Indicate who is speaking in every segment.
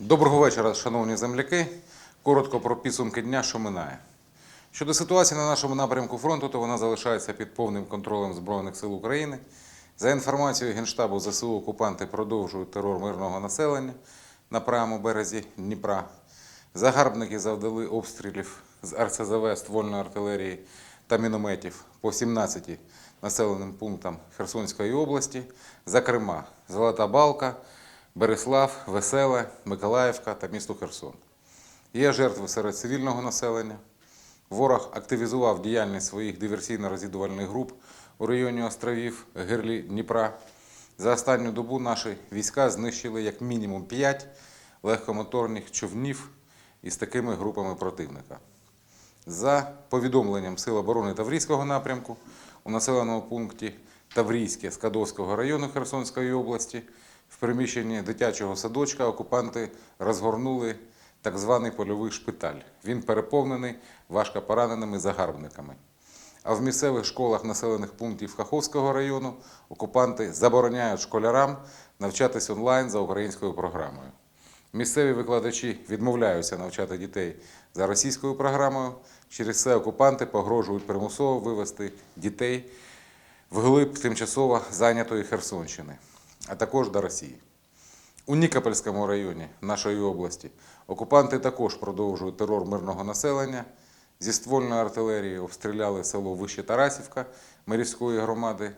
Speaker 1: Доброго вечора, шановні земляки. Коротко про підсумки дня, що минає. Щодо ситуації на нашому напрямку фронту, то вона залишається під повним контролем Збройних сил України. За інформацією Генштабу ЗСУ, окупанти продовжують терор мирного населення на правому березі Дніпра. Загарбники завдали обстрілів з РСЗВ, ствольної артилерії та мінометів по 17 населеним пунктам Херсонської області, зокрема Золота Балка, Береслав, Веселе, Миколаївка та місто Херсон. Є жертви серед цивільного населення. Ворог активізував діяльність своїх диверсійно-розвідувальних груп у районі островів Гирлі Дніпра. За останню добу наші війська знищили як мінімум 5 легкомоторних човнів із такими групами противника. За повідомленням Сил оборони Таврійського напрямку у населеному пункті Таврійське Скадовського району Херсонської області в приміщенні дитячого садочка окупанти розгорнули так званий польовий шпиталь. Він переповнений важкопораненими загарбниками. А в місцевих школах населених пунктів Каховського району окупанти забороняють школярам навчатись онлайн за українською програмою. Місцеві викладачі відмовляються навчати дітей за російською програмою. Через це окупанти погрожують примусово вивести дітей вглиб тимчасово зайнятої Херсонщини, а також до Росії. У Нікопольському районі нашої області окупанти також продовжують терор мирного населення. Зі ствольної артилерії обстріляли село Вище Тарасівка Мирівської громади.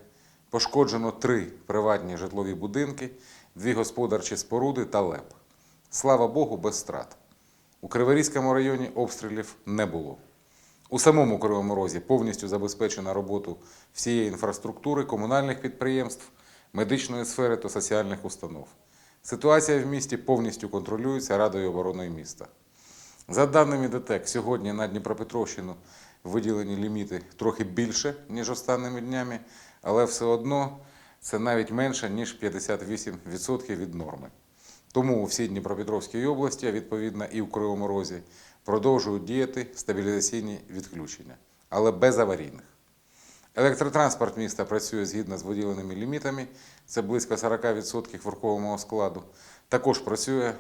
Speaker 1: Пошкоджено три приватні житлові будинки, дві господарчі споруди та ЛЕП. Слава Богу, без страт. У Криворізькому районі обстрілів не було. У самому Кривому Розі повністю забезпечена роботу всієї інфраструктури, комунальних підприємств, медичної сфери та соціальних установ. Ситуація в місті повністю контролюється Радою оборони міста. За даними ДТЕК, сьогодні на Дніпропетровщину виділені ліміти трохи більше, ніж останніми днями, але все одно це навіть менше, ніж 58% від норми. Тому у всій Дніпропетровській області, а відповідно і в Кривому Розі, продовжують діяти стабілізаційні відключення, але без аварійних. Електротранспорт міста працює згідно з виділеними лімітами, це близько 40% верхового складу. Також працює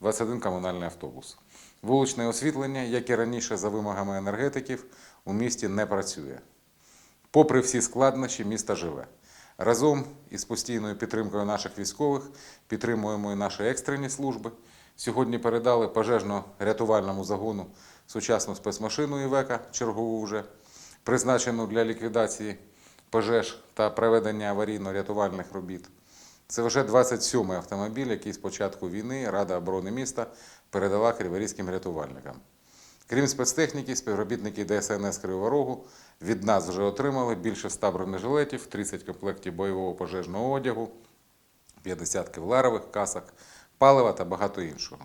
Speaker 1: 21 комунальний автобус. Вуличне освітлення, як і раніше за вимогами енергетиків, у місті не працює. Попри всі складнощі, місто живе. Разом із постійною підтримкою наших військових підтримуємо і наші екстрені служби. Сьогодні передали пожежно-рятувальному загону сучасну спецмашину Івека, чергову вже, призначену для ліквідації пожеж та проведення аварійно-рятувальних робіт. Це вже 27-й автомобіль, який з початку війни Рада оборони міста передала криворізьким рятувальникам. Крім спецтехніки, співробітники ДСНС Кривого Рогу від нас вже отримали більше 100 бронежилетів, 30 комплектів бойового пожежного одягу, 50 кевларових касок, палива та багато іншого.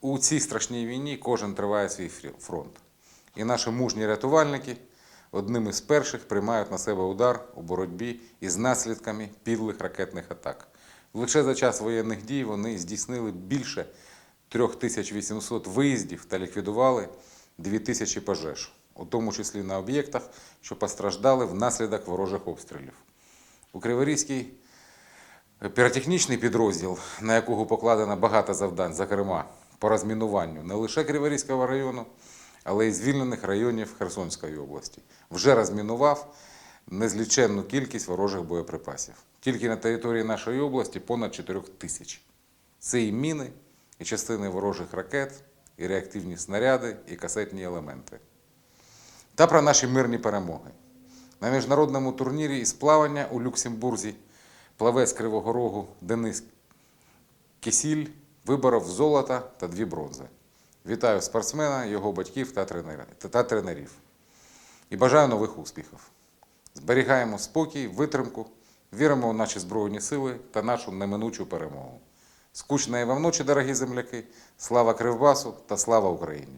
Speaker 1: У цій страшній війні кожен триває свій фронт. І наші мужні рятувальники одним із перших приймають на себе удар у боротьбі із наслідками підлих ракетних атак. Лише за час воєнних дій вони здійснили більше 3800 виїздів та ліквідували 2000 пожеж, у тому числі на об'єктах, що постраждали внаслідок ворожих обстрілів. У Криворізькій піротехнічний підрозділ, на якого покладено багато завдань, зокрема по розмінуванню не лише Криворізького району, але й звільнених районів Херсонської області, вже розмінував незліченну кількість ворожих боєприпасів. Тільки на території нашої області понад 4 тисяч. Це і міни, і частини ворожих ракет, і реактивні снаряди, і касетні елементи. Та про наші мирні перемоги. На міжнародному турнірі із плавання у Люксембурзі плавець Кривого Рогу Денис Кисіль виборов золота та дві бронзи. Вітаю спортсмена, його батьків та тренерів. І бажаю нових успіхів. Зберігаємо спокій, витримку, віримо в наші Збройні сили та нашу неминучу перемогу. Скучної вам ночі, дорогі земляки! Слава Кривбасу та слава Україні!